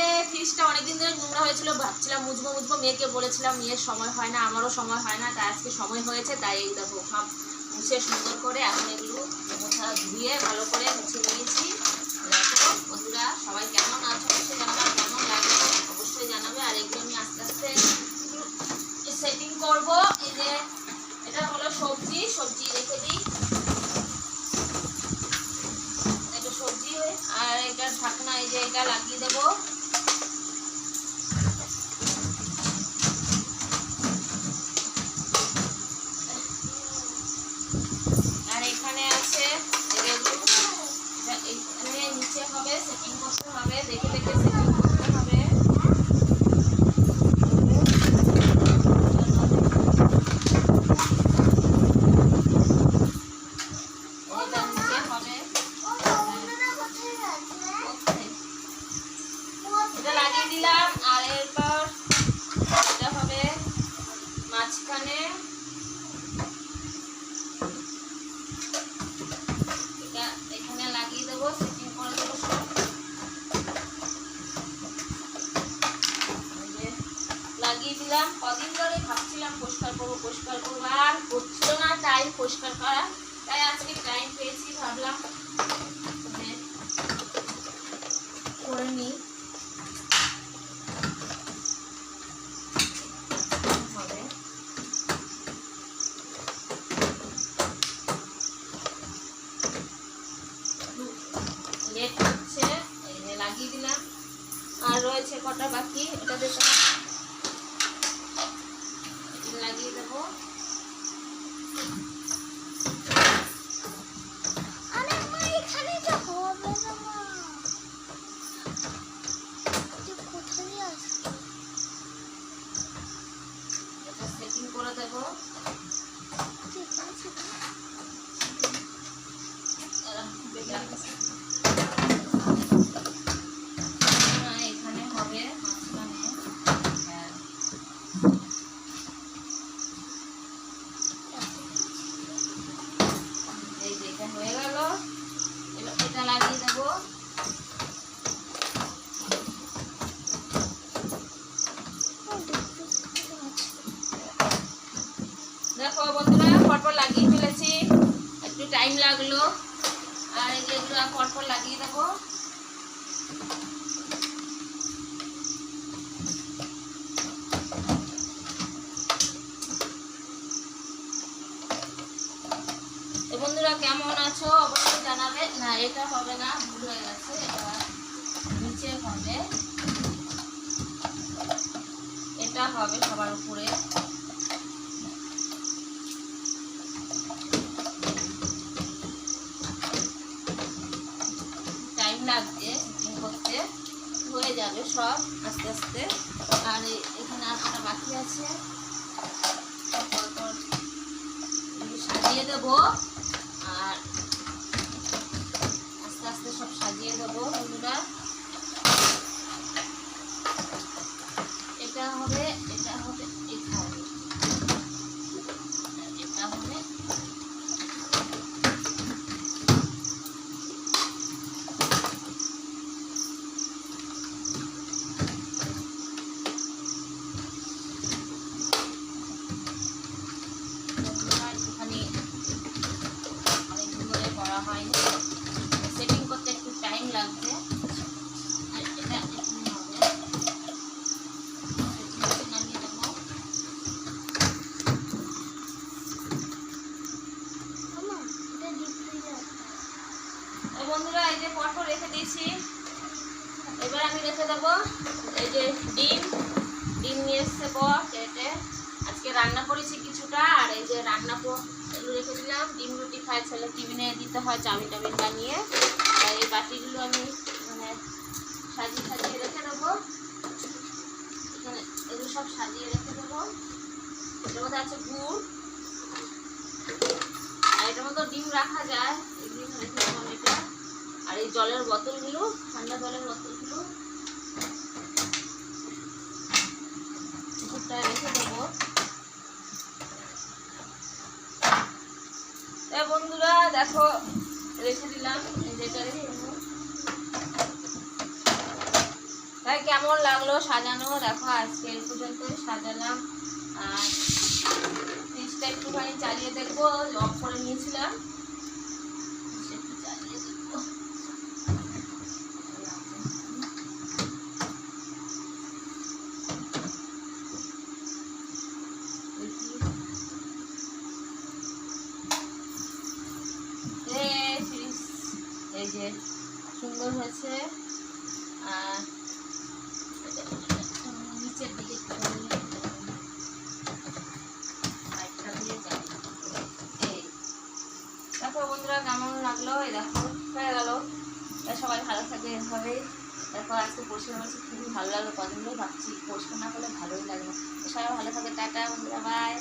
আজকে ফ্রিজটা অনেকদিন ধরে নোংরা হয়েছিল, ভাবছিলাম মুজবো মুজবো মেয়েকে বলেছিলাম, মেয়ের সময় হয় না, আমারও সময় হয় না, তাই আজকে সময় হয়েছে, তাই এই দেখো সব মুছে সুন্দর করে এখন এগুলো মোছা ধুয়ে ভালো করে মুছে নিয়েছি। বন্ধুরা, সবাই কেমন আছো? অবশ্যই জানাবে, কেমন লাগবে অবশ্যই জানাবে, আর এগুলো আমি আস্তে আস্তে সেটিং করব। এই যে, এটা হলো সবজি সবজি রেখে দিই। সবজি আর এটা ঢাকনা এই যে, এটা লাগিয়ে দেবো। হবে দেখে হবে। এটা লাগিয়ে দিলাম আর এরপর এটা হবে মাঝখানে। দিলাম কদিন ধরে ভাবছিলাম পরিষ্কার করব পরিষ্কার করব, আর হচ্ছিল না টাইম পরিষ্কার করা। তাই আজকে টাইম পেয়েছি, ভাবলাম করে নিই। লাগিয়ে দিলাম। আর রয়েছে কটা বাকি, এটা দেখো এটা লাগিয়ে দেবো। সেটিং করে দেবো। হ্যাঁ, এখানে হবে মাঝখানে হ্যাঁ। এই যে এটা হয়ে গেল। এটা লাগিয়ে দেবো। দেখো বন্ধুরা, পরপর লাগিয়ে ফেলেছি। একটু টাইম লাগল। আর এগুলো পরপর লাগিয়ে দেবো তো বন্ধুরা কেমন আছো অবশ্যই জানাবে না এটা হবে না, ভুল হয়ে গেছে, এটা নিচে হবে। এটা হবে সবার উপরে। টাইম লাগছে শুটিং করতে। হয়ে যাবে সব, আস্তে আস্তে। আর এখানে আর বাকি আছে? এগুলো সাজিয়ে দেবো। দেবো বন্ধুরা এটা হবে এটা হবে এখানে আর এটা হবে বন্ধুরা একটুখানি অনেকদিন ধরে করা হয়নি সেটিং করতে একটু টাইম লাগছে আর এটা এখানে হবে সেটিংটা নামিয়ে দেবো তো বন্ধুরা এই যে পরপর রেখে দিয়েছি। এবার আমি রেখে দেবো এই যে ডিম। ডিম নিয়ে এসছে বর, কেটে। আজকে রান্না করেছি কিছুটা, আর এই যে রান্না এগুলো রেখে দিলাম। ডিম রুটি খায় ছেলে টিফিনে দিতে হয় চাউমিন টাউমিন বানিয়ে। আর এই বাটিগুলো আমি মানে সাজিয়ে সাজিয়ে রেখে দেবো। এখানে এগুলো সব সাজিয়ে রেখে দেবো। এটার মধ্যে আছে গুড়। আর এটার মধ্যে ডিম রাখা যায়। ডিম রেখে দেবো আর এই জলের বোতলগুলো, ঠান্ডা জলের বোতলগুলো রেখে দেবো। তা বন্ধুরা, দেখো, রেখে দিলাম যেটা রেখে তাই কেমন লাগল সাজানো? দেখো, আজকে এই পর্যন্তই সাজালাম। আর ফ্রিজটা একটুখানি চালিয়ে দেখব অফ করে নিয়েছিলাম। চালিয়ে দেখব দেখি এই ফ্রিজ এই যে সুন্দর হয়েছে আর নিচের দিকে একটুখানি লাইটটা দিয়ে যাই। এই দেখো বন্ধুরা লাগল, এই দেখো, হয়ে গেলো। সবাই ভালো থাকবে এভাবে। দেখো, আজকে পরিষ্কার করেছি খুবই ভালো লাগল। কদিন ধরে ভাবছি পরিষ্কার না করলে ভালোই লাগল। সবাই ভালো থাকে, টাটা বন্ধুরা বাই